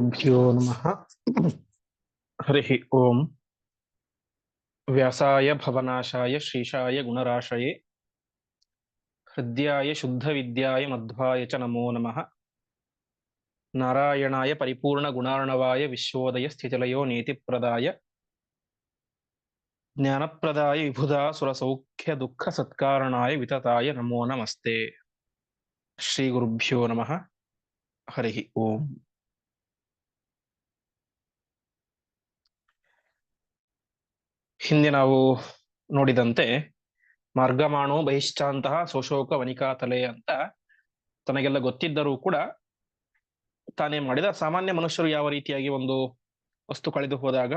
गुरुभ्यो नमः हरिः ओम् व्यासाय भवनाशाय श्रीशाय गुणराशये हृद्याय शुद्धविद्याय मध्वाय च नमो नमः नारायणाय परिपूर्णगुणार्णवाय विश्वोदय स्थितिलयो नीतिप्रदाय ज्ञानप्रदाय विबुधा सुरसौख्य दुःख सत्कारणाय वितताय नमो नमस्ते श्रीगुरुभ्यो नमः हरिः ओम् ಹಿಂದೆ ನಾವು ನೋಡಿದಂತೆ ಮಾರ್ಗಮಾಣೋ ಬಹಿಷ್ಠಾಂತಹ ಸೋಶೋಕ ವನಿಕಾ ತಲೆ ಅಂತ ತನಗೆಲ್ಲ ಗೊತ್ತಿದ್ದರೂ ಕೂಡ ತಾನೇ ಮಾಡಿದ. ಸಾಮಾನ್ಯ ಮನುಷ್ಯರು ಯಾವ ರೀತಿಯಾಗಿ ಒಂದು ವಸ್ತು ಕಳೆದು ಹೋದಾಗ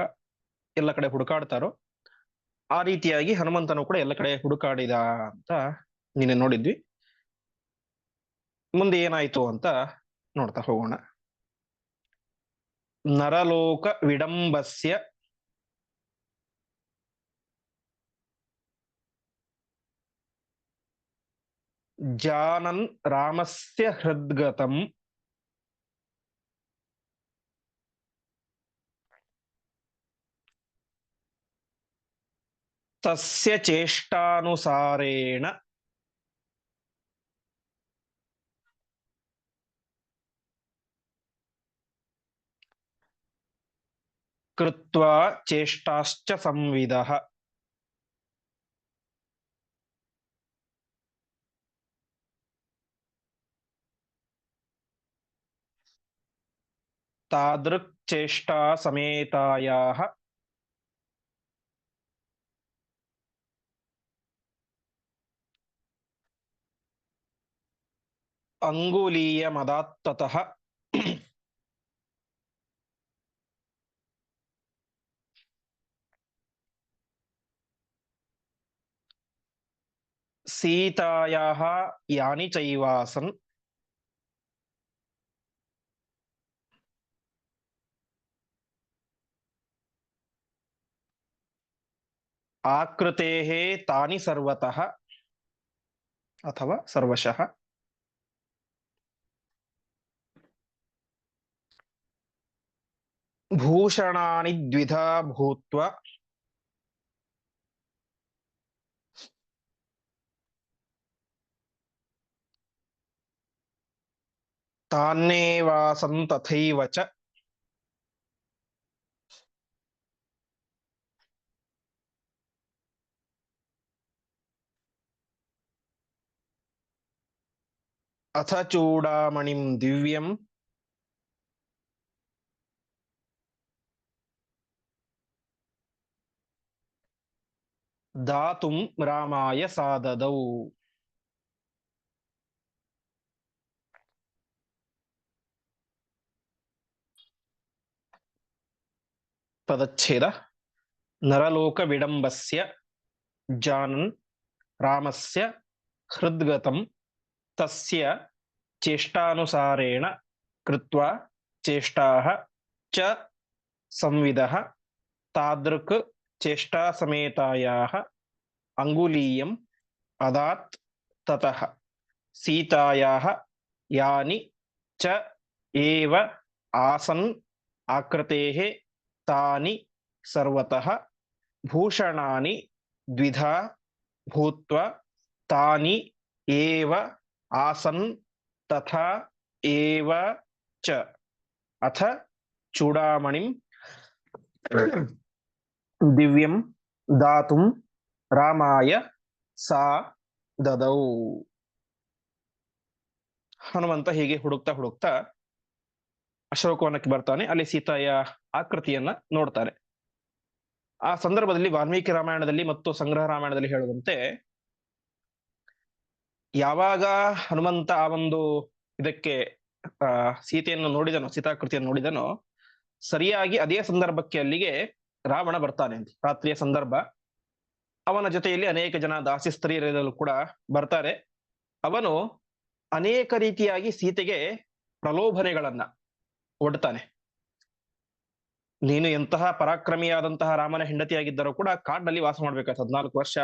ಎಲ್ಲ ಕಡೆ ಹುಡುಕಾಡ್ತಾರೋ ಆ ರೀತಿಯಾಗಿ ಹನುಮಂತನು ಕೂಡ ಎಲ್ಲ ಕಡೆ ಹುಡುಕಾಡಿದ ಅಂತ ನಿನ್ನೆ ನೋಡಿದ್ವಿ. ಮುಂದೆ ಏನಾಯ್ತು ಅಂತ ನೋಡ್ತಾ ಹೋಗೋಣ. ನರಲೋಕ ವಿಡಂಬಸ್ಯ జానన్ రామస్య హృద్గతం. తస్య చేష్టానుసారేణ. కృత్వా చేష్టాశ్చ సంవిదః. ತಾದೃಕ್ ಚೇಷ್ಟಾ ಸಮೇತಾಯಾ ಅಂಗುಲೀಯ ಮದಾತ್ತತಃ ಸೀತಾಯಾಹ ಯಾನಿ ಚೈವಾಸನ್ आकृतेः तानि सर्वतः अथवा सर्वशः। भूषणानि द्विधा भूत्वा तान्नेवासन् तथैव च అథ చూడామణిం దివ్యం. దాతుం రామాయ సాదదౌ. పదచ్ఛేద నరలోక విడంబస్య జానన్ రామస్య హృద్గతం. तस्य चेष्टानुसारेण कृत्वा चेष्टाः च संविदः तादृक् चेष्टासमेतायाः अङ्गुलीयम् अदात् ततः। सीतायाः यानि च एव आसन् आकृतेः तानि सर्वतः भूषणानि द्विधा भूत्वा तानि एव ಆಸನ್ ತಥಾ ಏವ ಚ ಅಥ ಚೂಡಾಮಣಿಂ ದಿವ್ಯಂ ದಾತುಂ ರಾಮಾಯ ಸಾ ದದೌ ಹನುಮಂತ ಹೀಗೆ ಹುಡುಕ್ತಾ ಹುಡುಕ್ತಾ ಅಶೋಕವನಕ್ಕೆ ಬರ್ತಾನೆ. ಅಲ್ಲಿ ಸೀತಾಯ ಆಕೃತಿಯನ್ನ ನೋಡ್ತಾರೆ ಆ ಸಂದರ್ಭದಲ್ಲಿ ವಾಲ್ಮೀಕಿ ರಾಮಾಯಣದಲ್ಲಿ ಮತ್ತು ಸಂಗ್ರಹ ರಾಮಾಯಣದಲ್ಲಿ ಹೇಳುವಂತೆ ಯಾವಾಗ ಹನುಮಂತ ಆ ಒಂದು ಇದಕ್ಕೆ, ಆ, ಸೀತೆಯನ್ನು ನೋಡಿದನೋ, ಸೀತಾಕೃತಿಯನ್ನು ನೋಡಿದನೋ, ಸರಿಯಾಗಿ ಅದೇ ಸಂದರ್ಭಕ್ಕೆ ಅಲ್ಲಿಗೆ ರಾವಣ ಬರ್ತಾನೆ ಅಂತ, ರಾತ್ರಿಯ ಸಂದರ್ಭ. ಅವನ ಜೊತೆಯಲ್ಲಿ ಅನೇಕ ಜನ ದಾಸಿ ಸ್ತ್ರೀಯರಲ್ಲೂ ಕೂಡ ಬರ್ತಾರೆ. ಅವನು ಅನೇಕ ರೀತಿಯಾಗಿ ಸೀತೆಗೆ ಪ್ರಲೋಭನೆಗಳನ್ನ ಒಡ್ತಾನೆ. ನೀನು ಎಂತಹ ಪರಾಕ್ರಮಿಯಾದಂತಹ ರಾಮನ ಹೆಂಡತಿಯಾಗಿದ್ದರೂ ಕೂಡ ಕಾಡ್ನಲ್ಲಿ ವಾಸ ಮಾಡ್ಬೇಕಾಯ್ತು. ಹದ್ನಾಲ್ಕು ವರ್ಷ.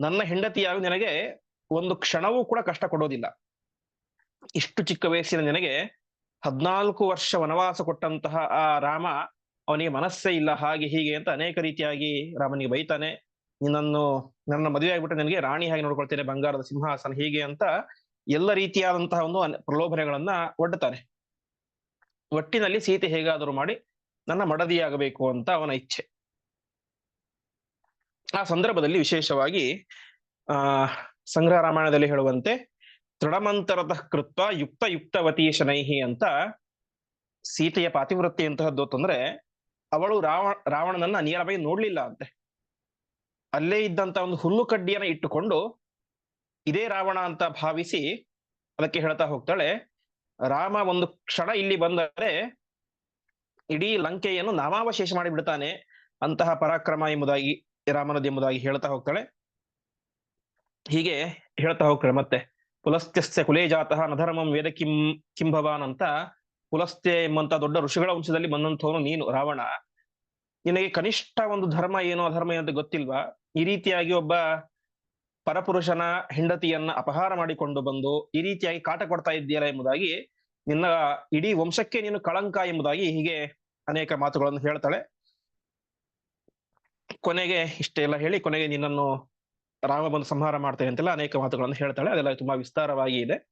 ನನ್ನ ಹೆಂಡತಿಯಾಗಿ ನಿನಗೆ ಒಂದು ಕ್ಷಣವೂ ಕೂಡ ಕಷ್ಟ ಕೊಡೋದಿಲ್ಲ. ಇಷ್ಟು ಚಿಕ್ಕ ವಯಸ್ಸಿನ ನನಗೆ ಹದ್ನಾಲ್ಕು ವರ್ಷ ವನವಾಸ ಕೊಟ್ಟಂತಹ ಆ ರಾಮ ಅವನಿಗೆ ಮನಸ್ಸೇ ಇಲ್ಲ, ಹಾಗೆ ಹೀಗೆ ಅಂತ ಅನೇಕ ರೀತಿಯಾಗಿ ರಾಮನಿಗೆ ಬೈತಾನೆ. ನಿನ್ನನ್ನು, ನನ್ನ ಮದುವೆ ಆಗ್ಬಿಟ್ಟು ನನಗೆ ರಾಣಿ ಹಾಗೆ ನೋಡ್ಕೊಳ್ತೇನೆ, ಬಂಗಾರದ ಸಿಂಹಾಸನ ಹೀಗೆ ಅಂತ ಎಲ್ಲ ರೀತಿಯಾದಂತಹ ಒಂದು ಪ್ರಲೋಭನೆಗಳನ್ನ ಒಡ್ಡುತ್ತಾನೆ ಒಟ್ಟಿನಲ್ಲಿ ಸೀತೆ ಹೇಗಾದರೂ ಮಾಡಿ ನನ್ನ ಮಡದಿಯಾಗಬೇಕು ಅಂತ ಅವನ ಇಚ್ಛೆ. ಆ ಸಂದರ್ಭದಲ್ಲಿ ವಿಶೇಷವಾಗಿ, ಆ ಸಂಗ್ರಹ ರಾಮಾಯಣದಲ್ಲಿ ಹೇಳುವಂತೆ ದೃಢಮಂತರತಃ ಕೃತ್ವ ಯುಕ್ತ ಯುಕ್ತವತಿ ಶನೈಹಿ ಅಂತ ಸೀತೆಯ ಪಾತಿವೃತ್ತಿ ಅಂತಹದ್ದು ಅಂತಂದ್ರೆ, ಅವಳು ರಾವಣ ರಾವಣನನ್ನ ನೇರವಾಗಿ ನೋಡ್ಲಿಲ್ಲ ಅಂತೆ. ಅಲ್ಲೇ ಇದ್ದಂತ ಒಂದು ಹುಲ್ಲು ಕಡ್ಡಿಯನ್ನ ಇಟ್ಟುಕೊಂಡು ಇದೇ ರಾವಣ ಅಂತ ಭಾವಿಸಿ ಅದಕ್ಕೆ ಹೇಳ್ತಾ ಹೋಗ್ತಾಳೆ, ರಾಮ ಒಂದು ಕ್ಷಣ ಇಲ್ಲಿ ಬಂದರೆ ಇಡೀ ಲಂಕೆಯನ್ನು ನಾಮಾವಶೇಷ ಮಾಡಿಬಿಡ್ತಾನೆ ಅಂತಹ ಪರಾಕ್ರಮ ಎಂಬುದಾಗಿ ರಾಮನದು ಎಂಬುದಾಗಿ ಹೇಳ್ತಾ ಹೋಗ್ತಾಳೆ. ಹೀಗೆ ಹೇಳ್ತಾ ಹೋಗ್ತಾರೆ ಮತ್ತೆ. ಪುಲಸ್ತ್ಯಸ್ಯ ಕುಲೇ ಜಾತಃ ನಧರ್ಮಂ ವೇದ ಕಿಂ ಕಿಂಭವಾನ್ ಅಂತ ಪುಲಸ್ತ್ಯ ಎಂಬಂತ ದೊಡ್ಡ ಋಷಿಗಳ ವಂಶದಲ್ಲಿ ಬಂದಂಥವನು ನೀನು, ರಾವಣ. ನಿನಗೆ ಕನಿಷ್ಠ ಒಂದು ಧರ್ಮ ಏನು ಅಧರ್ಮ ಏನು ಅಂತ ಗೊತ್ತಿಲ್ವಾ? ಈ ರೀತಿಯಾಗಿ ಒಬ್ಬ ಪರಪುರುಷನ ಹೆಂಡತಿಯನ್ನ ಅಪಹಾರ ಮಾಡಿಕೊಂಡು ಬಂದು ಈ ರೀತಿಯಾಗಿ ಕಾಟ ಕೊಡ್ತಾ ಇದ್ದೀಯಲ್ಲ ಎಂಬುದಾಗಿ ನಿನ್ನ ಇಡೀ ವಂಶಕ್ಕೆ ನೀನು ಕಳಂಕ ಎಂಬುದಾಗಿ ಹೀಗೆ ಅನೇಕ ಮಾತುಗಳನ್ನು ಹೇಳ್ತಾಳೆ. ಕೊನೆಗೆ ಇಷ್ಟೆಲ್ಲ ಹೇಳಿ ಕೊನೆಗೆ ನಿನ್ನನ್ನು ರಾಮ ಬಂದು ಸಂಹಾರ ಮಾಡ್ತೇನೆ ಅಂತೆಲ್ಲ ಅನೇಕ ಮಾತುಗಳನ್ನು ಹೇಳ್ತಾಳೆ. ಅದೆಲ್ಲ ತುಂಬಾ ವಿಸ್ತಾರವಾಗಿ ಇದೆ.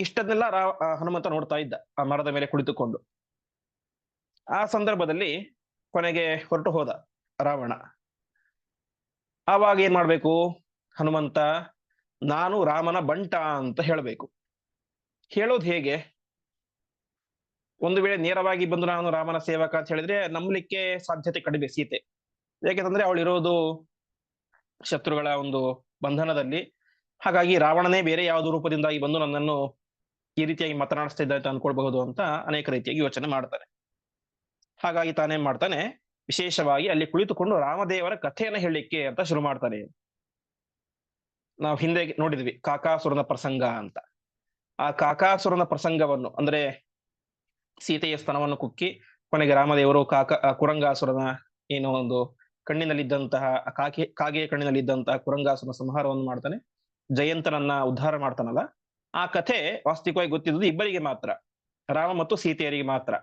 ಇಷ್ಟನ್ನೆಲ್ಲ ಹನುಮಂತ ನೋಡ್ತಾ ಇದ್ದ ಆ ಮರದ ಮೇಲೆ ಕುಳಿತುಕೊಂಡು. ಆ ಸಂದರ್ಭದಲ್ಲಿ ಕೊನೆಗೆ ಹೊರಟು ಹೋದ ರಾವಣ. ಆವಾಗ ಏನ್ ಮಾಡ್ಬೇಕು? ಹನುಮಂತ, ನಾನು ರಾಮನ ಬಂಟ ಅಂತ ಹೇಳಬೇಕು. ಹೇಳೋದು ಹೇಗೆ? ಒಂದು ವೇಳೆ ನೇರವಾಗಿ ಬಂದು ನಾನು ರಾಮನ ಸೇವಕ ಅಂತ ಹೇಳಿದ್ರೆ ನಂಬಲಿಕ್ಕೆ ಸಾಧ್ಯತೆ ಕಡಿಮೆ ಸೀತೆ. ಯಾಕೆಂತಂದ್ರೆ ಅವಳಿರೋದು ಶತ್ರುಗಳ ಒಂದು ಬಂಧನದಲ್ಲಿ. ಹಾಗಾಗಿ ರಾವಣನೇ ಬೇರೆ ಯಾವ್ದು ರೂಪದಿಂದಾಗಿ ಬಂದು ನನ್ನನ್ನು ಈ ರೀತಿಯಾಗಿ ಮಾತನಾಡಿಸ್ತಾ ಅಂತ ಅನ್ಕೊಳ್ಬಹುದು ಅಂತ ಅನೇಕ ರೀತಿಯಾಗಿ ಯೋಚನೆ ಮಾಡ್ತಾನೆ ಹಾಗಾಗಿ ತಾನೇನ್ ಮಾಡ್ತಾನೆ, ವಿಶೇಷವಾಗಿ ಅಲ್ಲಿ ಕುಳಿತುಕೊಂಡು ರಾಮದೇವರ ಕಥೆಯನ್ನು ಹೇಳಲಿಕ್ಕೆ ಅಂತ ಶುರು ಮಾಡ್ತಾನೆ. ನಾವು ಹಿಂದೆ ನೋಡಿದ್ವಿ, ಕಾಕಾಸುರನ ಪ್ರಸಂಗ ಅಂತ. ಆ ಕಾಕಾಸುರನ ಪ್ರಸಂಗವನ್ನು, ಅಂದ್ರೆ ಸೀತೆಯ ಸ್ಥಾನವನ್ನು ಕುಕ್ಕಿ, ಕೊನೆಗೆ ರಾಮದೇವರು ಕಾಕ, ಕುರಂಗಾಸುರನ ಏನೋ ಒಂದು ಕಣ್ಣಿನಲ್ಲಿದ್ದಂತಹ, ಕಾಗೆ, ಕಾಗೆಯ ಕಣ್ಣಿನಲ್ಲಿದ್ದಂತಹ ಕುರಂಗಾಸನ ಸಂಹಾರವನ್ನು ಮಾಡ್ತಾನೆ. ಜಯಂತನನ್ನ ಉದ್ಧಾರ ಮಾಡ್ತಾನಲ್ಲ. ಆ ಕಥೆ ವಾಸ್ತವಿಕವಾಗಿ ಗೊತ್ತಿದ್ದು ಇಬ್ಬರಿಗೆ ಮಾತ್ರ. ರಾಮ ಮತ್ತು ಸೀತೆಯರಿಗೆ ಮಾತ್ರ.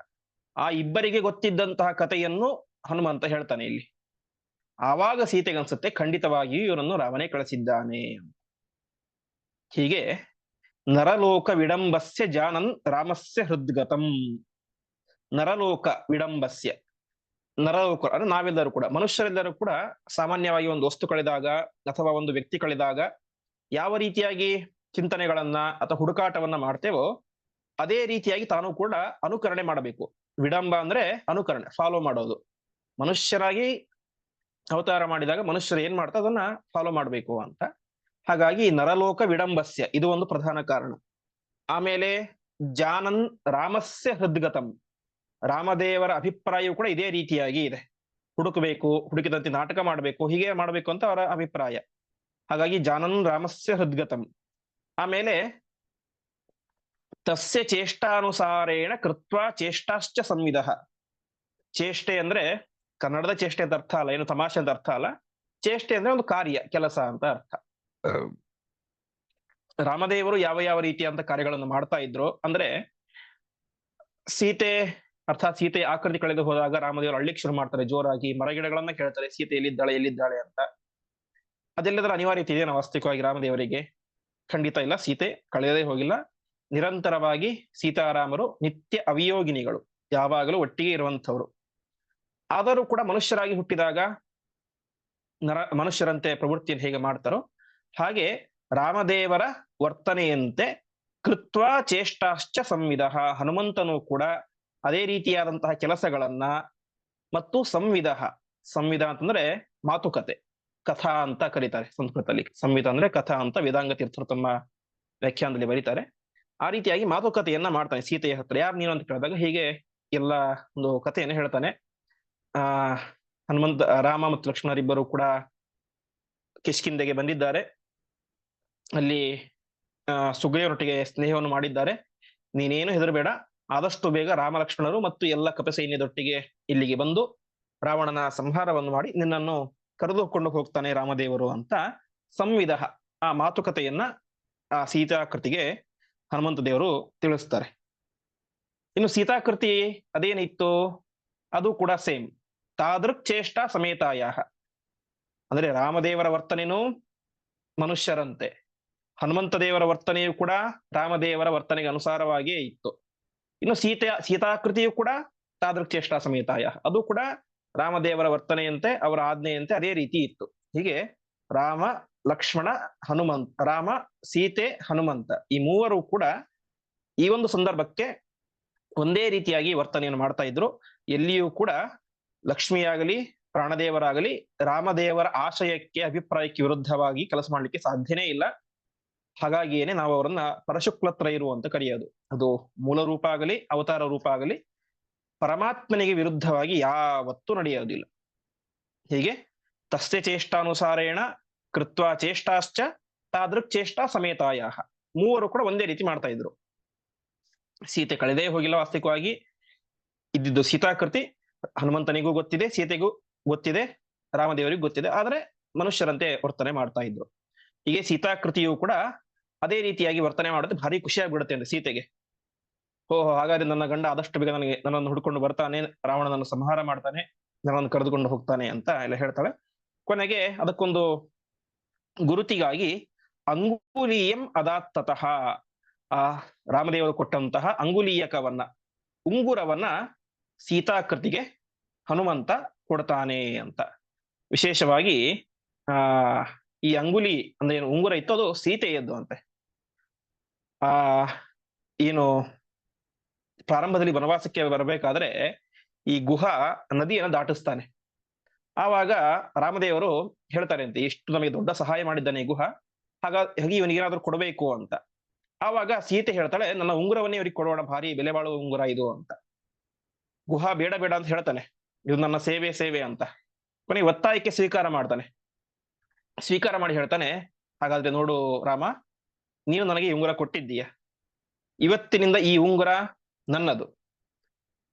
ಆ ಇಬ್ಬರಿಗೆ ಗೊತ್ತಿದ್ದಂತಹ ಕಥೆಯನ್ನು ಹನುಮಂತ ಹೇಳ್ತಾನೆ ಇಲ್ಲಿ. ಆವಾಗ ಸೀತೆಗೆ ಅನ್ಸುತ್ತೆ ಖಂಡಿತವಾಗಿಯೂ ಇವನನ್ನು ರಾಮನೇ ಕಳಿಸಿದ್ದಾನೆ ಹೀಗೆ ನರಲೋಕ ವಿಡಂಬಸ್ಯ ಜಾನನ್ ರಾಮಸ್ಯ ಹೃದ್ಗತಂ. ನರಲೋಕ ವಿಡಂಬಸ್ಯ. ನರಲೋಕ ಅಂದ್ರೆ ನಾವೆಲ್ಲರೂ ಕೂಡ, ಮನುಷ್ಯರೆಲ್ಲರೂ ಕೂಡ ಸಾಮಾನ್ಯವಾಗಿ ಒಂದು ವಸ್ತು ಕಳೆದಾಗ ಅಥವಾ ಒಂದು ವ್ಯಕ್ತಿ ಕಳೆದಾಗ ಯಾವ ರೀತಿಯಾಗಿ ಚಿಂತನೆಗಳನ್ನ ಅಥವಾ ಹುಡುಕಾಟವನ್ನ ಮಾಡ್ತೇವೋ ಅದೇ ರೀತಿಯಾಗಿ ತಾನು ಕೂಡ ಅನುಕರಣೆ ಮಾಡಬೇಕು. ವಿಡಂಬ ಅಂದ್ರೆ ಅನುಕರಣೆ ಫಾಲೋ ಮಾಡೋದು. ಮನುಷ್ಯರಾಗಿ ಅವತಾರ ಮಾಡಿದಾಗ ಮನುಷ್ಯರು ಏನ್ ಮಾಡ್ತಾ ಅದನ್ನ ಫಾಲೋ ಮಾಡಬೇಕು ಅಂತ. ಹಾಗಾಗಿ ನರಲೋಕ ವಿಡಂಬಸ್ಯ, ಇದು ಒಂದು ಪ್ರಧಾನ ಕಾರಣ. ಆಮೇಲೆ ಜಾನನ್ ರಾಮಸ್ಯ ಹೃದ್ಗತಂ. ರಾಮದೇವರ ಅಭಿಪ್ರಾಯವು ಕೂಡ ಇದೇ ರೀತಿಯಾಗಿ ಇದೆ. ಹುಡುಕಬೇಕು, ಹುಡುಕಿದಂತೆ ನಾಟಕ ಮಾಡಬೇಕು, ಹೀಗೆ ಮಾಡಬೇಕು ಅಂತ ಅವರ ಅಭಿಪ್ರಾಯ. ಹಾಗಾಗಿ ಜಾನನ್ ರಾಮಸ್ಯ ಹೃದ್ಗತಂ. ಆಮೇಲೆ ತಸ್ಯ ಚೇಷ್ಟಾನುಸಾರೇಣ ಕೃತ್ವ ಚೇಷ್ಟಾಶ್ಚ ಸಂವಿಧ ಚೇಷ್ಟೆ ಅಂದ್ರೆ ಕನ್ನಡದ ಚೇಷ್ಟೆ ಅಂತ ಅರ್ಥ ಅಲ್ಲ, ಏನು ತಮಾಷೆ ಅಂತ ಅರ್ಥ ಅಲ್ಲ. ಚೇಷ್ಟೆ ಅಂದ್ರೆ ಒಂದು ಕಾರ್ಯ, ಕೆಲಸ ಅಂತ ಅರ್ಥ. ರಾಮದೇವರು ಯಾವ ಯಾವ ರೀತಿಯಂತ ಕಾರ್ಯಗಳನ್ನು ಮಾಡ್ತಾ ಇದ್ರು ಅಂದ್ರೆ ಸೀತೆ ಅರ್ಥಾತ್ ಸೀತೆ ಆಕೃತಿ ಕಳೆದು ಹೋದಾಗ ರಾಮದೇವರು ಅಳ್ಳಿಕ್ ಶುರು ಮಾಡ್ತಾರೆ. ಜೋರಾಗಿ ಮರಗಿಡಗಳನ್ನ ಕೇಳ್ತಾರೆ. ಸೀತೆ ಎಲ್ಲಿದ್ದಾಳೆ ಎಲ್ಲಿದ್ದಾಳೆ ಅಂತ. ಅದೆಲ್ಲದರ ಅನಿವಾರ್ಯತೆ ಇದೆಯಾ ವಾಸ್ತವಿಕವಾಗಿ ರಾಮದೇವರಿಗೆ. ಖಂಡಿತ ಇಲ್ಲ. ಸೀತೆ ಕಳೆಯದೇ ಹೋಗಿಲ್ಲ. ನಿರಂತರವಾಗಿ ಸೀತಾರಾಮರು ನಿತ್ಯ ಅವಿಯೋಗಿನಿಗಳು. ಯಾವಾಗಲೂ ಒಟ್ಟಿಗೆ ಇರುವಂಥವ್ರು. ಆದರೂ ಕೂಡ ಮನುಷ್ಯರಾಗಿ ಹುಟ್ಟಿದಾಗ ನರ, ಮನುಷ್ಯರಂತೆ ಪ್ರವೃತ್ತಿಯನ್ನು ಹೇಗೆ ಮಾಡ್ತಾರೋ ಹಾಗೆ ರಾಮದೇವರ ವರ್ತನೆಯಂತೆ ಕೃತ್ವ ಚೇಷ್ಟಾಶ್ಚ ಸಂವಿಧ ಹನುಮಂತನು ಕೂಡ ಅದೇ ರೀತಿಯಾದಂತಹ ಕೆಲಸಗಳನ್ನ ಮತ್ತು ಸಂವಿಧ ಸಂವಿಧ ಅಂತಂದ್ರೆ ಮಾತುಕತೆ. ಕಥಾ ಅಂತ ಕರೀತಾರೆ ಸಂಸ್ಕೃತದಲ್ಲಿ. ಸಂವಿಧ ಅಂದ್ರೆ ಕಥಾ ಅಂತ ವೇದಾಂಗ ತೀರ್ಥರು ತಮ್ಮ ವ್ಯಾಖ್ಯಾನದಲ್ಲಿ ಬರೀತಾರೆ. ಆ ರೀತಿಯಾಗಿ ಮಾತುಕತೆಯನ್ನ ಮಾಡ್ತಾನೆ ಸೀತೆಯ ಹತ್ರ. ಯಾರು ನೀನು ಅಂತ ಕೇಳಿದಾಗ ಹೀಗೆ ಎಲ್ಲ ಒಂದು ಕಥೆಯನ್ನು ಹೇಳ್ತಾನೆ. ಆ, ಹನುಮಂತ, ರಾಮ ಮತ್ತು ಲಕ್ಷ್ಮಣರಿಬ್ಬರು ಕೂಡ ಕಿಷ್ಕಿಂದೆಗೆ ಬಂದಿದ್ದಾರೆ. ಅಲ್ಲಿ, ಆ ಸುಗ್ರೀವನೊಟ್ಟಿಗೆ ಸ್ನೇಹವನ್ನು ಮಾಡಿದ್ದಾರೆ. ನೀನೇನು ಹೆದರಬೇಡ. ಆದಷ್ಟು ಬೇಗ ರಾಮಲಕ್ಷ್ಮಣರು ಮತ್ತು ಎಲ್ಲ ಕಪಸೈನ್ಯದೊಟ್ಟಿಗೆ ಇಲ್ಲಿಗೆ ಬಂದು ರಾವಣನ ಸಂಹಾರವನ್ನು ಮಾಡಿ ನಿನ್ನನ್ನು ಕರೆದುಕೊಂಡು ಹೋಗ್ತಾನೆ ರಾಮದೇವರು ಅಂತ ಸಂವಿಧ ಆ ಮಾತುಕತೆಯನ್ನ ಆ ಸೀತಾಕೃತಿಗೆ ಹನುಮಂತ ದೇವರು ತಿಳಿಸ್ತಾರೆ. ಇನ್ನು ಸೀತಾಕೃತಿ ಅದೇನಿತ್ತು? ಅದು ಕೂಡ ಸೇಮ್. ತಾದೃಕ್ ಚೇಷ್ಟ ಸಮೇತಾಯ ಅಂದ್ರೆ ರಾಮದೇವರ ವರ್ತನೆನೂ ಮನುಷ್ಯರಂತೆ. ಹನುಮಂತ ದೇವರ ವರ್ತನೆಯು ಕೂಡ ರಾಮದೇವರ ವರ್ತನೆಗೆ ಅನುಸಾರವಾಗಿಯೇ ಇತ್ತು. ಇನ್ನು ಸೀತೆ ಸೀತಾಕೃತಿಯು ಕೂಡ ತಾದೃಕ್ ಚೇಷ್ಟ ಸಮೇತಾಯ. ಅದು ಕೂಡ ರಾಮದೇವರ ವರ್ತನೆಯಂತೆ, ಅವರ ಆಜ್ಞೆಯಂತೆ ಅದೇ ರೀತಿ ಇತ್ತು. ಹೀಗೆ ರಾಮ, ಲಕ್ಷ್ಮಣ, ಹನುಮಂತ, ರಾಮ, ಸೀತೆ, ಹನುಮಂತ ಈ ಮೂವರು ಕೂಡ ಈ ಒಂದು ಸಂದರ್ಭಕ್ಕೆ ಒಂದೇ ರೀತಿಯಾಗಿ ವರ್ತನೆಯನ್ನು ಮಾಡ್ತಾ ಇದ್ರು. ಎಲ್ಲಿಯೂ ಕೂಡ ಲಕ್ಷ್ಮಿಯಾಗಲಿ, ಪ್ರಾಣದೇವರಾಗಲಿ, ರಾಮದೇವರ ಆಶಯಕ್ಕೆ, ಅಭಿಪ್ರಾಯಕ್ಕೆ ವಿರುದ್ಧವಾಗಿ ಕೆಲಸ ಮಾಡಲಿಕ್ಕೆ ಸಾಧ್ಯನೇ ಇಲ್ಲ. ಹಾಗಾಗಿಯೇನೆ ನಾವು ಅವರನ್ನ ಪರಶುಕ್ಲತ್ರಯರು ಅಂತ ಕರೆಯೋದು. ಅದು ಮೂಲ ರೂಪ ಆಗಲಿ, ಅವತಾರ ರೂಪ ಆಗಲಿ, ಪರಮಾತ್ಮನಿಗೆ ವಿರುದ್ಧವಾಗಿ ಯಾವತ್ತೂ ನಡೆಯೋದಿಲ್ಲ. ಹೀಗೆ ತಸ್ಯ ಚೇಷ್ಟಾನುಸಾರೇಣ ಕೃತ್ವ ಚೇಷ್ಟಾಶ್ಚ ತಾದೃಕ್ ಚೇಷ್ಟಾ ಸಮೇತಾಯ ಮೂವರು ಕೂಡ ಒಂದೇ ರೀತಿ ಮಾಡ್ತಾ ಇದ್ರು. ಸೀತೆ ಕಳೆದೇ ಹೋಗಿಲ್ಲ ವಾಸ್ತವಿಕವಾಗಿ. ಇದ್ದಿದ್ದು ಸೀತಾಕೃತಿ, ಹನುಮಂತನಿಗೂ ಗೊತ್ತಿದೆ, ಸೀತೆಗೂ ಗೊತ್ತಿದೆ, ರಾಮದೇವರಿಗೂ ಗೊತ್ತಿದೆ, ಆದರೆ ಮನುಷ್ಯರಂತೆ ವರ್ತನೆ ಮಾಡ್ತಾ ಇದ್ರು. ಹೀಗೆ ಸೀತಾಕೃತಿಯು ಕೂಡ ಅದೇ ರೀತಿಯಾಗಿ ವರ್ತನೆ ಮಾಡುತ್ತೆ ಭಾರಿ ಖುಷಿ ಆಗ್ಬಿಡುತ್ತೆ ಅಂದ್ರೆ ಸೀತೆಗೆ. ಓಹೋ, ಹಾಗಾದ್ರೆ ನನ್ನ ಗಂಡ ಆದಷ್ಟು ಬೇಗ ನನಗೆ ನನ್ನನ್ನು ಹುಡ್ಕೊಂಡು ಬರ್ತಾನೆ, ರಾವಣನನ್ನು ಸಂಹಾರ ಮಾಡ್ತಾನೆ, ನನ್ನನ್ನು ಕರೆದುಕೊಂಡು ಹೋಗ್ತಾನೆ ಅಂತ ಎಲ್ಲ ಹೇಳ್ತಾಳೆ. ಕೊನೆಗೆ ಅದಕ್ಕೊಂದು ಗುರುತಿಗಾಗಿ ಅಂಗುಲೀಯಂ ಅದಾತ್ತತಃ. ಆ, ರಾಮದೇವರು ಕೊಟ್ಟಂತಹ ಅಂಗುಲೀಯಕವನ್ನ, ಉಂಗುರವನ್ನ ಸೀತಾಕೃತಿಗೆ ಹನುಮಂತ ಕೊಡ್ತಾನೆ ಅಂತ. ವಿಶೇಷವಾಗಿ, ಆ, ಈ ಅಂಗುಲಿ ಅಂದ್ರೆ ಏನು ಉಂಗುರ ಇತ್ತು ಅದು ಸೀತೆಯದ್ದು ಅಂತೆ. ಆ, ಏನು ಪ್ರಾರಂಭದಲ್ಲಿ ವನವಾಸಕ್ಕೆ ಬರಬೇಕಾದ್ರೆ ಈ ಗುಹ ನದಿಯನ್ನು ದಾಟಿಸ್ತಾನೆ. ಆವಾಗ ರಾಮದೇವರು ಹೇಳ್ತಾರೆ ಅಂತ ಎಷ್ಟು ನಮಗೆ ದೊಡ್ಡ ಸಹಾಯ ಮಾಡಿದ್ದಾನೆ ಈ ಗುಹ ಹಾಗಾಗಿ ಹಾಗೆ ಇವನಿಗೆ ಏನಾದ್ರು ಕೊಡಬೇಕು ಅಂತ. ಆವಾಗ ಸೀತೆ ಹೇಳ್ತಾಳೆ, ನನ್ನ ಉಂಗುರವನ್ನೇ ಇವರಿಗೆ ಕೊಡೋಣ ಭಾರಿ ಬೆಲೆ ಬಾಳುವ ಉಂಗುರ ಇದು ಅಂತ. ಗುಹ ಬೇಡ ಬೇಡ ಅಂತ ಹೇಳ್ತಾನೆ, ಇದು ನನ್ನ ಸೇವೆ ಸೇವೆ ಅಂತ. ಕೊನೆಗೆ ಒತ್ತಾಯಕ್ಕೆ ಸ್ವೀಕಾರ ಮಾಡ್ತಾನೆ. ಸ್ವೀಕಾರ ಮಾಡಿ ಹೇಳ್ತಾನೆ, ಹಾಗಾದ್ರೆ ನೋಡು ರಾಮ ನೀನು ನನಗೆ ಈ ಉಂಗುರ ಕೊಟ್ಟಿದ್ದೀಯ? ಇವತ್ತಿನಿಂದ ಈ ಉಂಗುರ ನನ್ನದು.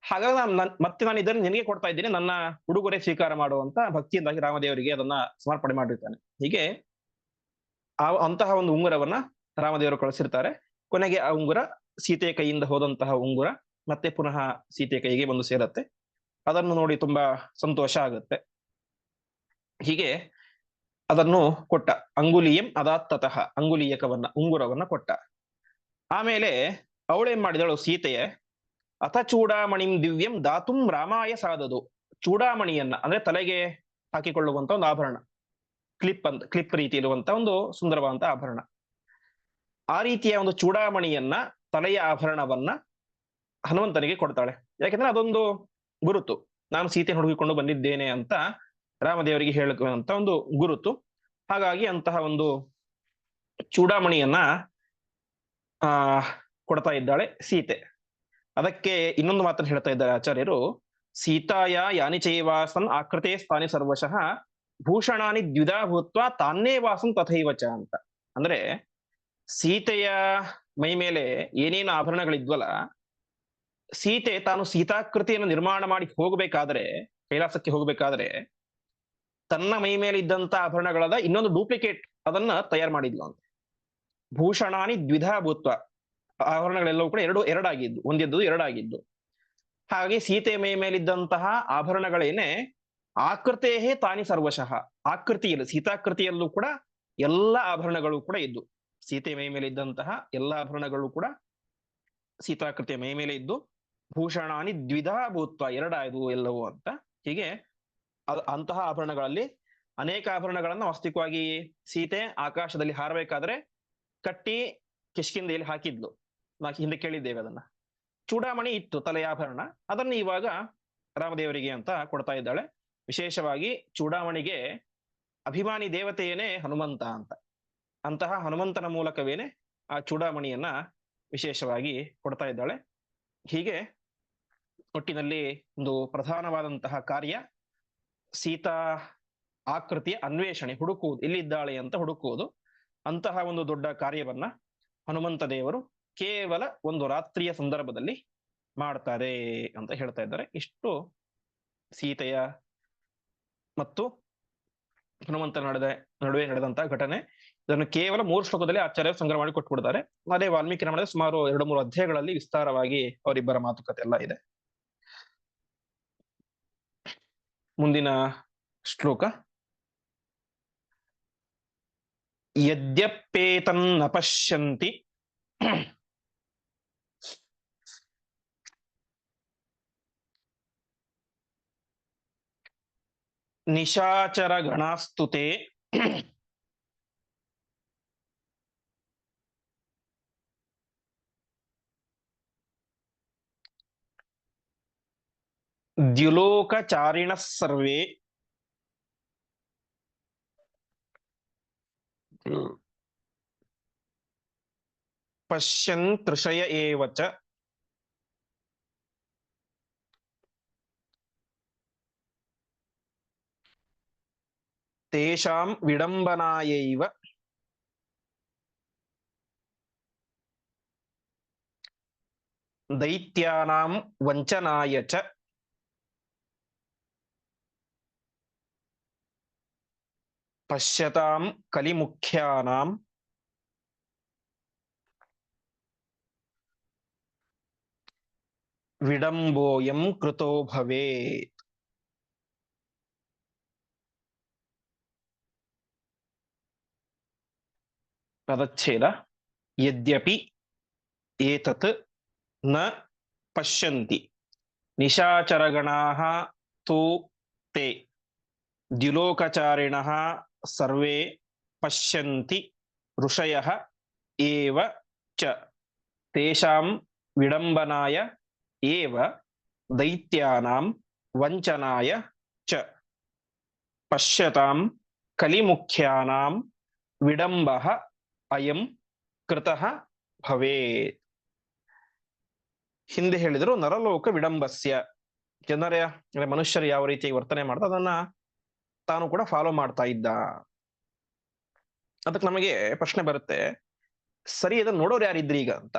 ಹಾಗಾಗಿ ನಾನು ಮತ್ತೆ ನಾನು ಇದನ್ನು ನಿನಗೆ ಕೊಡ್ತಾ ಇದ್ದೀನಿ, ನನ್ನ ಉಡುಗೊರೆ ಸ್ವೀಕಾರ ಮಾಡುವಂತ ಭಕ್ತಿಯಿಂದಾಗಿ ರಾಮದೇವರಿಗೆ ಅದನ್ನ ಸಮರ್ಪಣೆ ಮಾಡಿರ್ತಾನೆ ಹೀಗೆ ಆ ಅಂತಹ ಒಂದು ಉಂಗುರವನ್ನ ರಾಮದೇವರು ಕಳಿಸಿರ್ತಾರೆ. ಕೊನೆಗೆ ಆ ಉಂಗುರ ಸೀತೆಯ ಕೈಯಿಂದ ಹೋದಂತಹ ಉಂಗುರ ಮತ್ತೆ ಪುನಃ ಸೀತೆಯ ಕೈಗೆ ಬಂದು ಸೇರತ್ತೆ. ಅದನ್ನು ನೋಡಿ ತುಂಬಾ ಸಂತೋಷ ಆಗುತ್ತೆ. ಹೀಗೆ ಅದನ್ನು ಕೊಟ್ಟ. ಅಂಗುಲಿಯಂ ಅದಾತ್ತತಃ. ಅಂಗುಲಿಯಕವನ್ನ, ಉಂಗುರವನ್ನ ಕೊಟ್ಟ. ಆಮೇಲೆ ಅವಳೇನ್ ಮಾಡಿದಳು ಸೀತೆಯೇ? ಅಥ ಚೂಡಾಮಣಿಂ ದಿವ್ಯಂ ದಾತುಂ ರಾಮಾಯ ಸಾಧದು ಚೂಡಾಮಣಿಯನ್ನ, ಅಂದ್ರೆ ತಲೆಗೆ ಹಾಕಿಕೊಳ್ಳುವಂತ ಒಂದು ಆಭರಣ. ಕ್ಲಿಪ್ ಅಂತ ಕ್ಲಿಪ್ ರೀತಿ ಇರುವಂತ ಒಂದು ಸುಂದರವಾದಂತ ಆಭರಣ. ಆ ರೀತಿಯ ಒಂದು ಚೂಡಾಮಣಿಯನ್ನ ತಲೆಯ ಆಭರಣವನ್ನ ಹನುಮಂತನಿಗೆ ಕೊಡ್ತಾಳೆ. ಯಾಕೆಂದ್ರೆ ಅದೊಂದು ಗುರುತು. ನಾನು ಸೀತೆ ಹುಡುಕಿಕೊಂಡು ಬಂದಿದ್ದೇನೆ ಅಂತ ರಾಮದೇವರಿಗೆ ಹೇಳುವಂತ ಒಂದು ಗುರುತು. ಹಾಗಾಗಿ ಅಂತಹ ಒಂದು ಚೂಡಾಮಣಿಯನ್ನ, ಆ, ಕೊಡ್ತಾ ಇದ್ದಾಳೆ ಸೀತೆ. ಅದಕ್ಕೆ ಇನ್ನೊಂದು ಮಾತನ್ನು ಹೇಳ್ತಾ ಇದ್ದಾರೆ ಆಚಾರ್ಯರು. ಸೀತಾಯ ಯಾನಿ ಚೈವಾಸನ್ ಆಕೃತೆ ಸ್ಥಾನಿ ಸರ್ವಶಃ, ಭೂಷಣಾನಿ ದ್ವಿಧಾ ಭೂತ್ವ ತಾನೇ ವಾಸಂ ತಥೈವಚ ಅಂತ. ಅಂದ್ರೆ ಸೀತೆಯ ಮೈ ಮೇಲೆ ಏನೇನು ಆಭರಣಗಳಿದ್ವಲ್ಲ, ಸೀತೆ ತಾನು ಸೀತಾಕೃತಿಯನ್ನು ನಿರ್ಮಾಣ ಮಾಡಿ ಹೋಗಬೇಕಾದ್ರೆ, ಕೈಲಾಸಕ್ಕೆ ಹೋಗಬೇಕಾದ್ರೆ ತನ್ನ ಮೈ ಮೇಲೆ ಇದ್ದಂತ ಆಭರಣಗಳದ ಇನ್ನೊಂದು ಡೂಪ್ಲಿಕೇಟ್ ಅದನ್ನ ತಯಾರು ಮಾಡಿದ್ಲು ಅಂತ. ಭೂಷಣಾನಿ ದ್ವಿಧಾ ಭೂತ್ವ. ಆಭರಣಗಳೆಲ್ಲವೂ ಕೂಡ ಎರಡು, ಎರಡಾಗಿದ್ದು ಒಂದಿದ್ದು ಎರಡಾಗಿದ್ದು. ಹಾಗೆ ಸೀತೆ ಮೈ ಮೇಲಿದ್ದಂತಹ ಆಭರಣಗಳೇನೆ ಆಕೃತೇಹೇ ತಾನಿ ಸರ್ವಶಃ. ಆಕೃತಿಯಲ್ಲಿ, ಸೀತಾಕೃತಿಯಲ್ಲೂ ಕೂಡ ಎಲ್ಲ ಆಭರಣಗಳು ಕೂಡ ಇದ್ದು. ಸೀತೆ ಮೈ ಮೇಲೆ ಇದ್ದಂತಹ ಎಲ್ಲ ಆಭರಣಗಳು ಕೂಡ ಸೀತಾಕೃತಿಯ ಮೈ ಮೇಲೆ ಇದ್ದು. ಭೂಷಣಾನಿ ದ್ವಿಧಾ ಭೂತ್ವ ಎರಡಾಯ್ದು ಎಲ್ಲವೂ ಅಂತ. ಹೀಗೆ ಅಂತಹ ಆಭರಣಗಳಲ್ಲಿ ಅನೇಕ ಆಭರಣಗಳನ್ನ ವಾಸ್ತವಿಕವಾಗಿ ಸೀತೆ ಆಕಾಶದಲ್ಲಿ ಹಾರಬೇಕಾದ್ರೆ ಕಟ್ಟಿ ಕಿಷ್ಕಿಂದೆಯಲ್ಲಿ ಹಾಕಿದ್ಲು. ನಾ ಹಿಂದೆ ಕೇಳಿದ್ದೇವೆ ಅದನ್ನ. ಚೂಡಾಮಣಿ ಇತ್ತು ತಲೆಯ ಆಭರಣ, ಅದನ್ನು ಇವಾಗ ರಾಮದೇವರಿಗೆ ಅಂತ ಕೊಡ್ತಾ ಇದ್ದಾಳೆ. ವಿಶೇಷವಾಗಿ ಚೂಡಾಮಣಿಗೆ ಅಭಿಮಾನಿ ದೇವತೆಯೇನೆ ಹನುಮಂತ ಅಂತ. ಅಂತಹ ಹನುಮಂತನ ಮೂಲಕವೇನೆ ಆ ಚೂಡಾಮಣಿಯನ್ನ ವಿಶೇಷವಾಗಿ ಕೊಡ್ತಾ ಇದ್ದಾಳೆ. ಹೀಗೆ ಒಟ್ಟಿನಲ್ಲಿ ಒಂದು ಪ್ರಧಾನವಾದಂತಹ ಕಾರ್ಯ ಸೀತಾ ಆಕೃತಿಯ ಅನ್ವೇಷಣೆ, ಹುಡುಕುವುದು ಎಲ್ಲಿದ್ದಾಳೆ ಅಂತ ಹುಡುಕುವುದು. ಅಂತಹ ಒಂದು ದೊಡ್ಡ ಕಾರ್ಯವನ್ನ ಹನುಮಂತ ದೇವರು ಕೇವಲ ಒಂದು ರಾತ್ರಿಯ ಸಂದರ್ಭದಲ್ಲಿ ಮಾಡ್ತಾರೆ ಅಂತ ಹೇಳ್ತಾ ಇದ್ದಾರೆ. ಇಷ್ಟು ಸೀತೆಯ ಮತ್ತು ಹನುಮಂತ ನಡೆದ, ನಡುವೆ ನಡೆದಂತಹ ಘಟನೆ. ಇದನ್ನು ಕೇವಲ ಮೂರು ಶ್ಲೋಕದಲ್ಲಿ ಆಚಾರ್ಯ ಸಂಗ್ರಹ ಮಾಡಿ ಕೊಟ್ಬಿಡ್ತಾರೆ. ಅದೇ ವಾಲ್ಮೀಕಿ ರಾಮಾಯಣದ ಸುಮಾರು ಎರಡು ಮೂರು ಅಧ್ಯಾಯಗಳಲ್ಲಿ ವಿಸ್ತಾರವಾಗಿ ಅವರಿಬ್ಬರ ಮಾತುಕತೆ ಎಲ್ಲ ಇದೆ. ಮುಂದಿನ ಶ್ಲೋಕ ಯದ್ಯಪ್ಪೇತನ್ನ ಪಶ್ಯಂತಿ ನಿಶಾಚರ ಗಣಾಸ್ತುತೆ ದ್ಯುಲೋಕಚಾರಿಣ ಸರ್ವೇ ಪಶ್ಯನ್ ತೃಷಯ ಏವ ಚ ತೇಷಾಂ ವಿಡಂಬನಾಯೈವ ದೈತ್ಯಾನಾಂ ವಂಚನಾಯ ಪಶ್ಯತಾಂ ಕಲಿಮುಖ್ಯಾನಾಂ ವಿಡಂಬೋಯಂ ಕೃತೋ ಭವೇತ್ ಪದಚ್ಛೇದ ಯದ್ಯಪಿ ಏತತ್ನ ಪಶ್ಯಂತಿ ನಿಶಾಚರಗಣಾಃ ತು ತೇ ದ್ಯುಲೋಕಚಾರಿಣಃ ಸರ್ವೇ ಪಶ್ಯಂತಿ ಋಷಯಃ ಏವ ಚ ತೇಷಾಂ ವಿಡಂಬನಾಯ ಏವ ದೈತ್ಯಾನಾಂ ವಂಚನಾಯ ಚ ಪಶ್ಯತಾಂ ಕಲಿಮುಖ್ಯಾನಾಂ ವಿಡಂಬ ಅಯಂ ಕೃತಃ ಭವೇತ್ ಹಿಂದೆ ಹೇಳಿದ್ರು ನರಲೋಕ ವಿಡಂಬಸ್ಯ. ಜನರ ಮನುಷ್ಯರು ಯಾವ ರೀತಿ ವರ್ತನೆ ಮಾಡ್ತಾರೆ, ಅದನ್ನ ತಾನು ಕೂಡ ಫಾಲೋ ಮಾಡ್ತಾ ಇದ್ದ. ಅದಕ್ಕೆ ನಮಗೆ ಪ್ರಶ್ನೆ ಬರುತ್ತೆ, ಸರಿ ಅದನ್ನ ನೋಡೋರು ಯಾರಿದ್ರಿ ಈಗ ಅಂತ.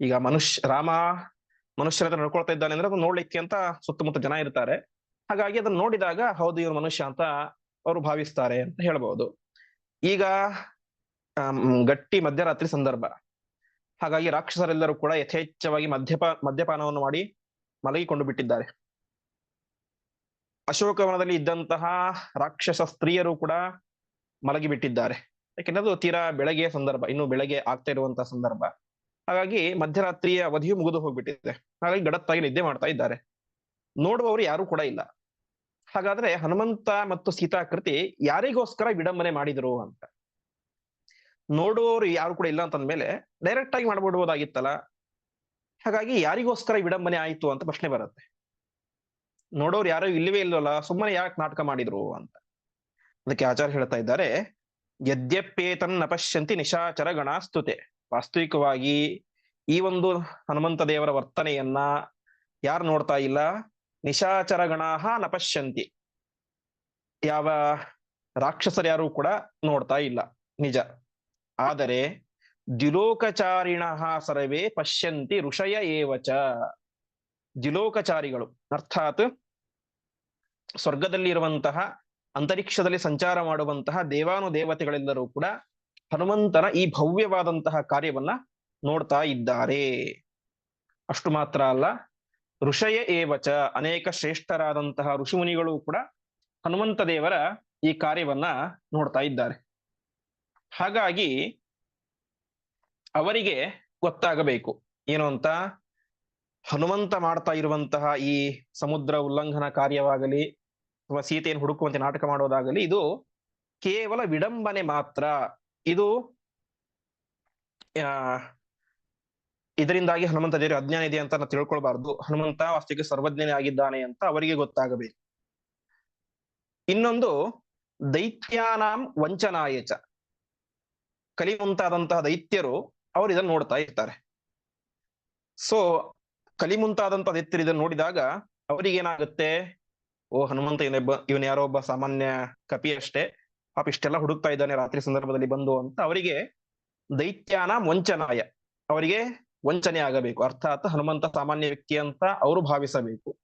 ಈಗ ಮನುಷ್ಯ, ರಾಮ ಮನುಷ್ಯನ ಹತ್ರ ನಡ್ಕೊಳ್ತಾ ಇದ್ದಾನೆ ಅಂದ್ರೆ ಅದನ್ನ ನೋಡ್ಲಿಕ್ಕೆ ಅಂತ ಸುತ್ತಮುತ್ತ ಜನ ಇರ್ತಾರೆ. ಹಾಗಾಗಿ ಅದನ್ನ ನೋಡಿದಾಗ ಹೌದು ಇವನು ಮನುಷ್ಯ ಅಂತ ಅವರು ಭಾವಿಸ್ತಾರೆ ಅಂತ ಹೇಳ್ಬಹುದು ಈಗ ಗಟ್ಟಿ ಮಧ್ಯರಾತ್ರಿ ಸಂದರ್ಭ. ಹಾಗಾಗಿ ರಾಕ್ಷಸರೆಲ್ಲರೂ ಕೂಡ ಯಥೇಚ್ಛವಾಗಿ ಮದ್ಯಪ, ಮದ್ಯಪಾನವನ್ನು ಮಾಡಿ ಮಲಗಿಕೊಂಡು ಬಿಟ್ಟಿದ್ದಾರೆ. ಅಶೋಕವನದಲ್ಲಿ ಇದ್ದಂತಹ ರಾಕ್ಷಸ ಸ್ತ್ರೀಯರು ಕೂಡ ಮಲಗಿಬಿಟ್ಟಿದ್ದಾರೆ. ಯಾಕೆಂದ್ರೆ ಅದು ತೀರಾ ಬೆಳಗ್ಗೆಯ ಸಂದರ್ಭ, ಇನ್ನು ಬೆಳಗ್ಗೆ ಆಗ್ತಾ ಇರುವಂತಹ ಸಂದರ್ಭ. ಹಾಗಾಗಿ ಮಧ್ಯರಾತ್ರಿಯ ಅವಧಿಯು ಮುಗಿದು ಹೋಗ್ಬಿಟ್ಟಿದೆ. ಹಾಗಾಗಿ ಗಡತ್ತಾಗಿ ನಿದ್ದೆ ಮಾಡ್ತಾ ಇದ್ದಾರೆ. ನೋಡುವವರು ಯಾರು ಕೂಡ ಇಲ್ಲ. ಹಾಗಾದ್ರೆ ಹನುಮಂತ ಮತ್ತು ಸೀತಾಕೃತಿ ಯಾರಿಗೋಸ್ಕರ ವಿಡಂಬನೆ ಮಾಡಿದ್ರು ಅಂತ? ನೋಡುವವರು ಯಾರು ಕೂಡ ಇಲ್ಲ ಅಂತಂದ್ಮೇಲೆ ಡೈರೆಕ್ಟ್ ಆಗಿ ಮಾಡ್ಬಿಡ್ಬೋದಾಗಿತ್ತಲ್ಲ? ಹಾಗಾಗಿ ಯಾರಿಗೋಸ್ಕರ ವಿಡಂಬನೆ ಆಯಿತು ಅಂತ ಪ್ರಶ್ನೆ ಬರುತ್ತೆ. ನೋಡೋರು ಯಾರು ಇಲ್ಲವೇ ಇಲ್ವಲ್ಲ, ಸುಮ್ಮನೆ ಯಾಕೆ ನಾಟಕ ಮಾಡಿದ್ರು ಅಂತ. ಅದಕ್ಕೆ ಆಚಾರ್ಯ ಹೇಳ್ತಾ ಇದ್ದಾರೆ ಯದ್ಯಪ್ಪೇತನ್ನ ನಪಶ್ಯಂತಿ ನಿಶಾಚರ ಗಣಾಸ್ತುತೆ. ವಾಸ್ತವಿಕವಾಗಿ ಈ ಒಂದು ಹನುಮಂತ ದೇವರ ವರ್ತನೆಯನ್ನ ಯಾರು ನೋಡ್ತಾ ಇಲ್ಲ? ನಿಶಾಚರ ಗಣಾಹ ನಪಶ್ಯಂತಿ. ಯಾವ ರಾಕ್ಷಸರ್ಯಾರು ಕೂಡ ನೋಡ್ತಾ ಇಲ್ಲ, ನಿಜ. ಆದರೆ ದ್ಯುಲೋಕಚಾರಿಣ ಸರ್ವೇ ಪಶ್ಯಂತಿ ಋಷಯ ಏವಚ. ದ್ಯುಲೋಕಚಾರಿಗಳು, ಅರ್ಥಾತ್ ಸ್ವರ್ಗದಲ್ಲಿ ಇರುವಂತಹ ಅಂತರಿಕ್ಷದಲ್ಲಿ ಸಂಚಾರ ಮಾಡುವಂತಹ ದೇವಾನು ದೇವತೆಗಳೆಲ್ಲರೂ ಕೂಡ ಹನುಮಂತನ ಈ ಭವ್ಯವಾದಂತಹ ಕಾರ್ಯವನ್ನ ನೋಡ್ತಾ ಇದ್ದಾರೆ. ಅಷ್ಟು ಮಾತ್ರ ಅಲ್ಲ, ಋಷಯ ಏವಚ ಅನೇಕ ಶ್ರೇಷ್ಠರಾದಂತಹ ಋಷಿಮುನಿಗಳು ಕೂಡ ಹನುಮಂತ ದೇವರ ಈ ಕಾರ್ಯವನ್ನ ನೋಡ್ತಾ ಇದ್ದಾರೆ. ಹಾಗಾಗಿ ಅವರಿಗೆ ಗೊತ್ತಾಗಬೇಕು ಏನು ಅಂತ? ಹನುಮಂತ ಮಾಡ್ತಾ ಇರುವಂತಹ ಈ ಸಮುದ್ರ ಉಲ್ಲಂಘನ ಕಾರ್ಯವಾಗಲಿ ಅಥವಾ ಸೀತೆಯನ್ನು ಹುಡುಕುವಂತೆ ನಾಟಕ ಮಾಡೋದಾಗಲಿ ಇದು ಕೇವಲ ವಿಡಂಬನೆ ಮಾತ್ರ. ಇದು ಇದರಿಂದಾಗಿ ಹನುಮಂತ ದೇವರು ಅಜ್ಞಾನ ಇದೆ ಅಂತ ನಾವು ತಿಳ್ಕೊಳ್ಬಾರ್ದು. ಹನುಮಂತ ವಾಸ್ತವಿಕ ಸರ್ವಜ್ಞನೇ ಆಗಿದ್ದಾನೆ ಅಂತ ಅವರಿಗೆ ಗೊತ್ತಾಗಬೇಕು. ಇನ್ನೊಂದು, ದೈತ್ಯಾನಾಂ ವಂಚನಾಯಚ. ಕಲಿ ಮುಂತಾದಂತಹ ದೈತ್ಯರು ಅವರು ಇದನ್ನು ನೋಡ್ತಾ ಇರ್ತಾರೆ. ಸೊ ಕಲಿ ಮುಂತಾದಂತಹ ದೈತ್ಯರು ಇದನ್ನು ನೋಡಿದಾಗ ಅವರಿಗೆ ಏನಾಗುತ್ತೆ ಓ, ಹನುಮಂತ ಇವನೊಬ್ಬ ಇವನ್ ಯಾರೋ ಒಬ್ಬ ಸಾಮಾನ್ಯ ಕಪಿ ಅಷ್ಟೇ. ಪಾಪ ಇಷ್ಟೆಲ್ಲ ಹುಡುಕ್ತಾ ಇದ್ದಾನೆ ರಾತ್ರಿ ಸಂದರ್ಭದಲ್ಲಿ ಬಂದು ಅಂತ. ಅವರಿಗೆ ದೈತ್ಯಾನ ವಂಚನಾಯ. ಅವರಿಗೆ ವಂಚನೆ ಆಗಬೇಕು. ಅರ್ಥಾತ್ ಹನುಮಂತ ಸಾಮಾನ್ಯ ವ್ಯಕ್ತಿ ಅಂತ ಅವರು ಭಾವಿಸಬೇಕು.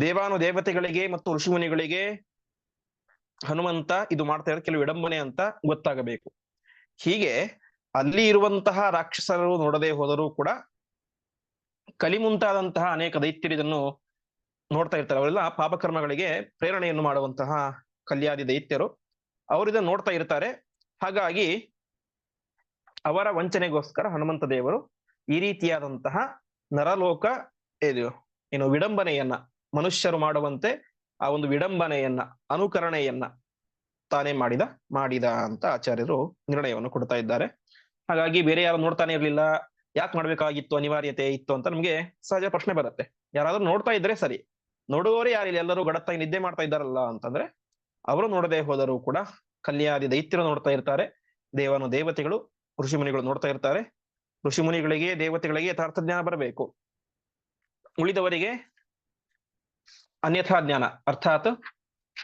ದೇವಾನು ದೇವತೆಗಳಿಗೆ ಮತ್ತು ಋಷಿಮುನಿಗಳಿಗೆ ಹನುಮಂತ ಇದು ಮಾಡ್ತಾ ಇರೋದು ಕೆಲವು ವಿಡಂಬನೆ ಅಂತ ಗೊತ್ತಾಗಬೇಕು. ಹೀಗೆ ಅಲ್ಲಿ ಇರುವಂತಹ ರಾಕ್ಷಸರು ನೋಡದೆ ಹೋದರೂ ಕೂಡ ಕಲಿ ಮುಂತಾದಂತಹ ಅನೇಕ ದೈತ್ಯರು ಇದನ್ನು ನೋಡ್ತಾ ಇರ್ತಾರೆ. ಅವರೆಲ್ಲ ಪಾಪಕರ್ಮಗಳಿಗೆ ಪ್ರೇರಣೆಯನ್ನು ಮಾಡುವಂತಹ ಕಲ್ಯಾದಿ ದೈತ್ಯರು. ಅವರು ಇದನ್ನು ನೋಡ್ತಾ ಇರ್ತಾರೆ. ಹಾಗಾಗಿ ಅವರ ವಂಚನೆಗೋಸ್ಕರ ಹನುಮಂತ ದೇವರು ಈ ರೀತಿಯಾದಂತಹ ನರಲೋಕ ಇದು, ಏನು ವಿಡಂಬನೆಯನ್ನ, ಮನುಷ್ಯರು ಮಾಡುವಂತೆ ಆ ಒಂದು ವಿಡಂಬನೆಯನ್ನ, ಅನುಕರಣೆಯನ್ನ ತಾನೇ ಮಾಡಿದ ಮಾಡಿದ ಅಂತ ಆಚಾರ್ಯರು ನಿರ್ಣಯವನ್ನು ಕೊಡ್ತಾ ಇದ್ದಾರೆ. ಹಾಗಾಗಿ ಬೇರೆ ಯಾರು ನೋಡ್ತಾನೆ ಇರ್ಲಿಲ್ಲ, ಯಾಕೆ ಮಾಡ್ಬೇಕಾಗಿತ್ತು, ಅನಿವಾರ್ಯತೆ ಇತ್ತು ಅಂತ ನಮ್ಗೆ ಸಹಜ ಪ್ರಶ್ನೆ ಬರುತ್ತೆ. ಯಾರಾದ್ರೂ ನೋಡ್ತಾ ಇದ್ರೆ ಸರಿ. ನೋಡುವವರೇ ಇಲ್ಲಿ ಎಲ್ಲರೂ ಗಡತ್ತಾಗಿ ನಿದ್ದೆ ಮಾಡ್ತಾ ಇದ್ದಾರಲ್ಲ ಅಂತಂದ್ರೆ ಅವರು ನೋಡದೆ ಹೋದರೂ ಕೂಡ ಕಲ್ಯಾದಿ ದೈತ್ಯರು ನೋಡ್ತಾ ಇರ್ತಾರೆ. ದೇವನು ದೇವತೆಗಳು ಋಷಿ ಮುನಿಗಳು ನೋಡ್ತಾ ಇರ್ತಾರೆ. ಋಷಿ ಮುನಿಗಳಿಗೆ ದೇವತೆಗಳಿಗೆ ಯಥಾರ್ಥ ಜ್ಞಾನ ಬರಬೇಕು. ಉಳಿದವರಿಗೆ ಅನ್ಯಥಾ ಜ್ಞಾನ, ಅರ್ಥಾತ್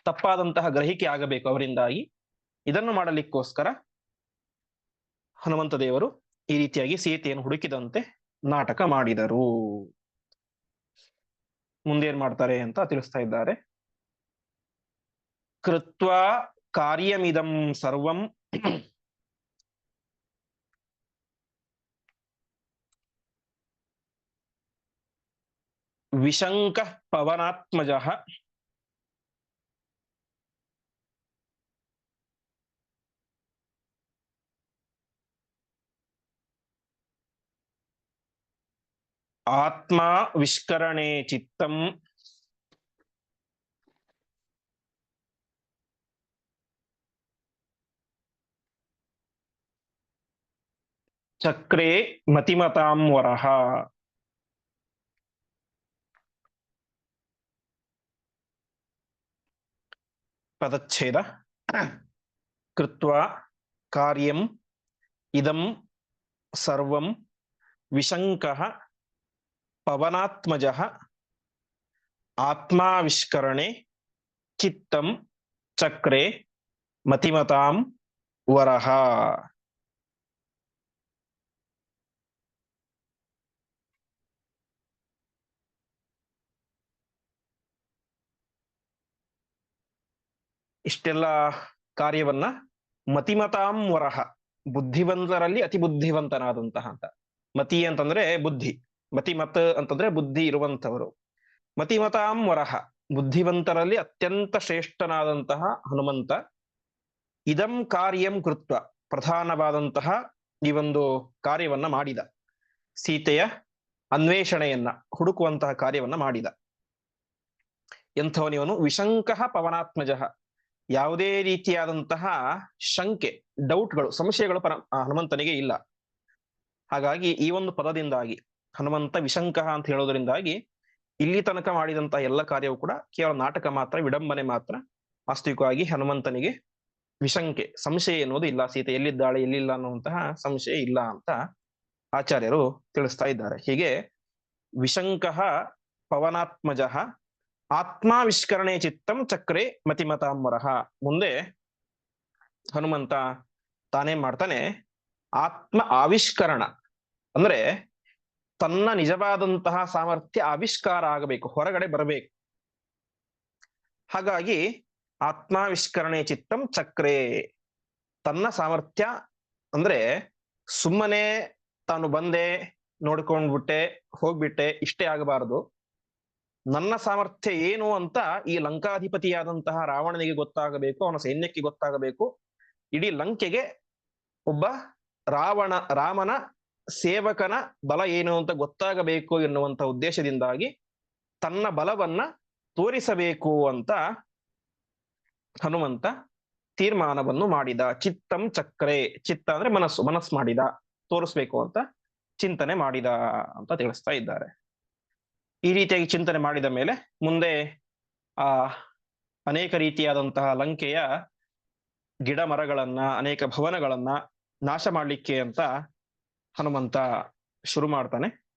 ತಪ್ಪಾದಂತಹ ಗ್ರಹಿಕೆ ಆಗಬೇಕು ಅವರಿಂದಾಗಿ. ಇದನ್ನು ಮಾಡಲಿಕ್ಕೋಸ್ಕರ ಹನುಮಂತ ದೇವರು ಈ ರೀತಿಯಾಗಿ ಸೀತೆಯನ್ನು ಹುಡುಕಿದಂತೆ ನಾಟಕ ಮಾಡಿದರು. ಮುಂದೇನ್ ಮಾಡ್ತಾರೆ ಅಂತ ತಿಳಿಸ್ತಾ ಇದ್ದಾರೆ ಕೃತ್ವ ಕಾರ್ಯಮಿದಂ ಸರ್ವಂ. ವಿಶಂಕ ಪವನಾತ್ಮಜ. ಆತ್ಮ ವಿಷ್ಕರಣೆ ಚಿತ್ತಂ ಚಕ್ರೆ ಮತಿಮತಾಂ ವರಹ ಪದಚ್ಛೇದ ಕೃತ್ವ ಕಾರ್ಯಂ ಇದಂ ಸರ್ವಂ ವಿಶಂಕಃ ಪವನಾತ್ಮಜಃ ಆತ್ಮಾವಿಷ್ಕರಣೆ ಚಿತ್ತಂ ಚಕ್ರೆ ಮತಿಮತಾಂ ವರಹ ಇಷ್ಟೆಲ್ಲ ಕಾರ್ಯವನ್ನ ಮತಿಮತಾಂ ವರಹ ಬುದ್ಧಿವಂತರಲ್ಲಿ ಅತಿ ಬುದ್ಧಿವಂತನಾದಂತಹ ಅಂತ. ಮತಿ ಅಂತಂದ್ರೆ ಬುದ್ಧಿ. ಮತಿಮತ್ ಅಂತಂದ್ರೆ ಬುದ್ಧಿ ಇರುವಂತವರು ಮತಿಮತಾಂ ವರಹ ಬುದ್ಧಿವಂತರಲ್ಲಿ ಅತ್ಯಂತ ಶ್ರೇಷ್ಠನಾದಂತಹ ಹನುಮಂತ. ಇದಂ ಕಾರ್ಯಂ ಕೃತ್ವ. ಪ್ರಧಾನವಾದಂತಹ ಈ ಒಂದು ಕಾರ್ಯವನ್ನ ಮಾಡಿದ. ಸೀತೆಯ ಅನ್ವೇಷಣೆಯನ್ನ, ಹುಡುಕುವಂತಹ ಕಾರ್ಯವನ್ನ ಮಾಡಿದ. ಎಂಥವನಿವನು? ವಿಶಂಕಃ ಪವನಾತ್ಮಜ. ಯಾವುದೇ ರೀತಿಯಾದಂತಹ ಶಂಕೆ ಡೌಟ್ಗಳು ಸಂಶಯಗಳು ಪರ ಹನುಮಂತನಿಗೆ ಇಲ್ಲ. ಹಾಗಾಗಿ ಈ ಒಂದು ಪದದಿಂದಾಗಿ ಹನುಮಂತ ವಿಶಂಕ ಅಂತ ಹೇಳೋದ್ರಿಂದಾಗಿ ಇಲ್ಲಿ ತನಕ ಮಾಡಿದಂತಹ ಎಲ್ಲ ಕಾರ್ಯವು ಕೂಡ ಕೇವಲ ನಾಟಕ ಮಾತ್ರ, ವಿಡಂಬನೆ ಮಾತ್ರ, ವಾಸ್ತವಿಕವಾಗಿ ಹನುಮಂತನಿಗೆ ವಿಶಂಕೆ, ಸಂಶಯ ಎನ್ನುವುದು ಇಲ್ಲ. ಸೀತೆ ಎಲ್ಲಿದ್ದಾಳೆ, ಎಲ್ಲಿಲ್ಲ ಅನ್ನುವಂತಹ ಸಂಶಯ ಇಲ್ಲ ಅಂತ ಆಚಾರ್ಯರು ತಿಳಿಸ್ತಾ ಇದ್ದಾರೆ. ಹೀಗೆ ವಿಶಂಕ ಪವನಾತ್ಮಜ ಆತ್ಮಾವಿಷ್ಕರಣೆ ಚಿತ್ತಂ ಚಕ್ರೆ ಮತಿಮತಾಂಬರಹ ಮುಂದೆ ಹನುಮಂತ ತಾನೇ ಮಾಡ್ತಾನೆ. ಆತ್ಮ ಆವಿಷ್ಕರಣ ಅಂದ್ರೆ ತನ್ನ ನಿಜವಾದಂತಹ ಸಾಮರ್ಥ್ಯ ಆವಿಷ್ಕಾರ ಆಗಬೇಕು, ಹೊರಗಡೆ ಬರಬೇಕು. ಹಾಗಾಗಿ ಆತ್ಮಾವಿಷ್ಕರಣೆ ಚಿತ್ತಂ ಚಕ್ರೆ. ತನ್ನ ಸಾಮರ್ಥ್ಯ ಅಂದ್ರೆ ಸುಮ್ಮನೆ ತಾನು ಬಂದೆ, ನೋಡ್ಕೊಂಡ್ಬಿಟ್ಟೆ, ಹೋಗ್ಬಿಟ್ಟೆ, ಇಷ್ಟೇ ಆಗಬಾರದು. ನನ್ನ ಸಾಮರ್ಥ್ಯ ಏನು ಅಂತ ಈ ಲಂಕಾಧಿಪತಿಯಾದಂತಹ ರಾವಣನಿಗೆ ಗೊತ್ತಾಗಬೇಕು, ಅವನ ಸೈನ್ಯಕ್ಕೆ ಗೊತ್ತಾಗಬೇಕು. ಇಡೀ ಲಂಕೆಗೆ ಒಬ್ಬ ರಾವಣ, ರಾಮನ ಸೇವಕನ ಬಲ ಏನು ಅಂತ ಗೊತ್ತಾಗಬೇಕು ಎನ್ನುವಂತ ಉದ್ದೇಶದಿಂದಾಗಿ ತನ್ನ ಬಲವನ್ನ ತೋರಿಸಬೇಕು ಅಂತ ಹನುಮಂತ ತೀರ್ಮಾನವನ್ನು ಮಾಡಿದ. ಚಿತ್ತಂ ಚಕ್ರೆ, ಚಿತ್ತ ಅಂದ್ರೆ ಮನಸ್ಸು ಮನಸ್ಸು ಮಾಡಿದ, ತೋರಿಸ್ಬೇಕು ಅಂತ ಚಿಂತನೆ ಮಾಡಿದ ಅಂತ ತಿಳಿಸ್ತಾ ಇದ್ದಾರೆ. ಈ ರೀತಿಯಾಗಿ ಚಿಂತನೆ ಮಾಡಿದ ಮೇಲೆ ಮುಂದೆ ಆ ಅನೇಕ ರೀತಿಯಾದಂತಹ ಲಂಕೆಯ ಗಿಡ ಮರಗಳನ್ನ ಅನೇಕ ಭವನಗಳನ್ನ ನಾಶ ಮಾಡಲಿಕ್ಕೆ ಅಂತ ಹನುಮಂತ ಶುರು ಮಾಡ್ತಾನೆ.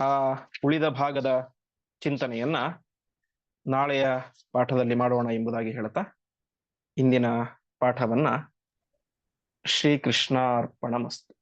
ಆ ಉಳಿದ ಭಾಗದ ಚಿಂತನೆಯನ್ನ ನಾಳೆಯ ಪಾಠದಲ್ಲಿ ಮಾಡೋಣ ಎಂಬುದಾಗಿ ಹೇಳ್ತಾ ಇಂದಿನ ಪಾಠವನ್ನ ಶ್ರೀಕೃಷ್ಣಾರ್ಪಣ ಮಸ್ತು